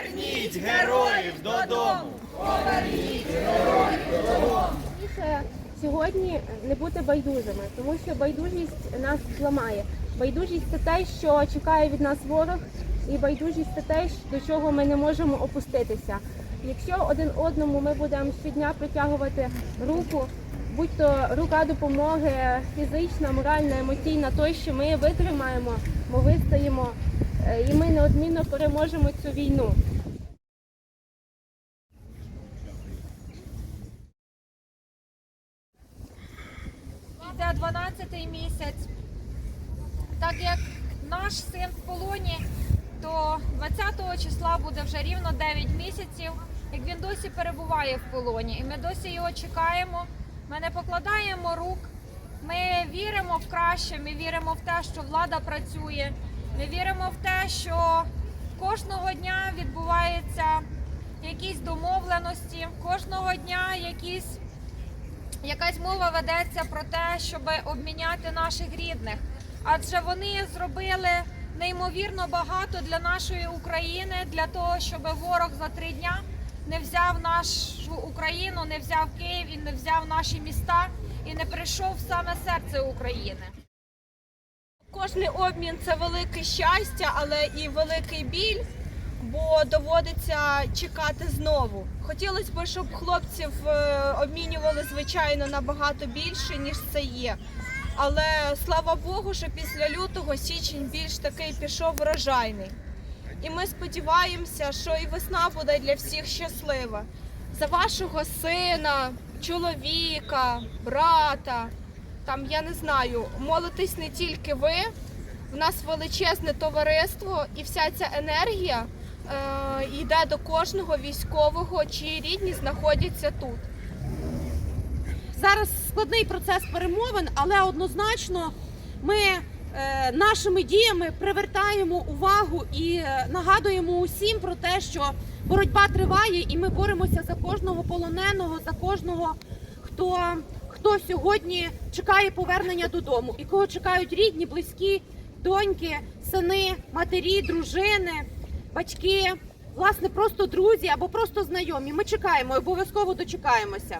Верніть героїв додому! Найголовніше сьогодні не бути байдужими, тому що байдужість нас зламає. Байдужість це те, що чекає від нас ворог, і байдужість це те, до чого ми не можемо опуститися. Якщо один одному ми будемо щодня протягувати руку, будь то рука допомоги, фізична, моральна, емоційна, той, що ми витримаємо, ми вистоїмо, е, і ми неодмінно переможемо цю війну. Йде 12-й місяць. Так як наш син в полоні, то 20 числа буде вже рівно 9 місяців, як він досі перебуває в полоні. І ми досі його чекаємо. Ми не покладаємо рук. Ми віримо в краще, ми віримо в те, що влада працює. Ми віримо в те, що кожного дня відбуваються якісь домовленості, кожного дня якісь якась мова ведеться про те, щоб обміняти наших рідних. Адже вони зробили неймовірно багато для нашої України, для того, щоб ворог за три дня не взяв нашу Україну, не взяв Київ і не взяв наші міста і не прийшов в саме серце України. Кожний обмін це велике щастя, але і великий біль, бо доводиться чекати знову. Хотілося б, щоб хлопців е, обмінювали звичайно набагато більше, ніж це є. Але слава Богу, що після лютого січень більш такий пішов врожайний. І ми сподіваємося, що і весна буде для всіх щаслива. За вашого сина, чоловіка, брата, там я не знаю, молитесь не тільки ви. В нас величезне товариство, і вся ця енергія е, йде до кожного військового, чиї рідні знаходяться тут. Зараз складний процес перемовин, але однозначно ми е, нашими діями привертаємо увагу і е, нагадуємо усім про те, що боротьба триває, і ми боремося за кожного полоненого, за кожного, хто, хто сьогодні чекає повернення додому, і кого чекають рідні, близькі, доньки, сини, матері, дружини, батьки, власне, просто друзі або просто знайомі. Ми чекаємо, обов'язково дочекаємося.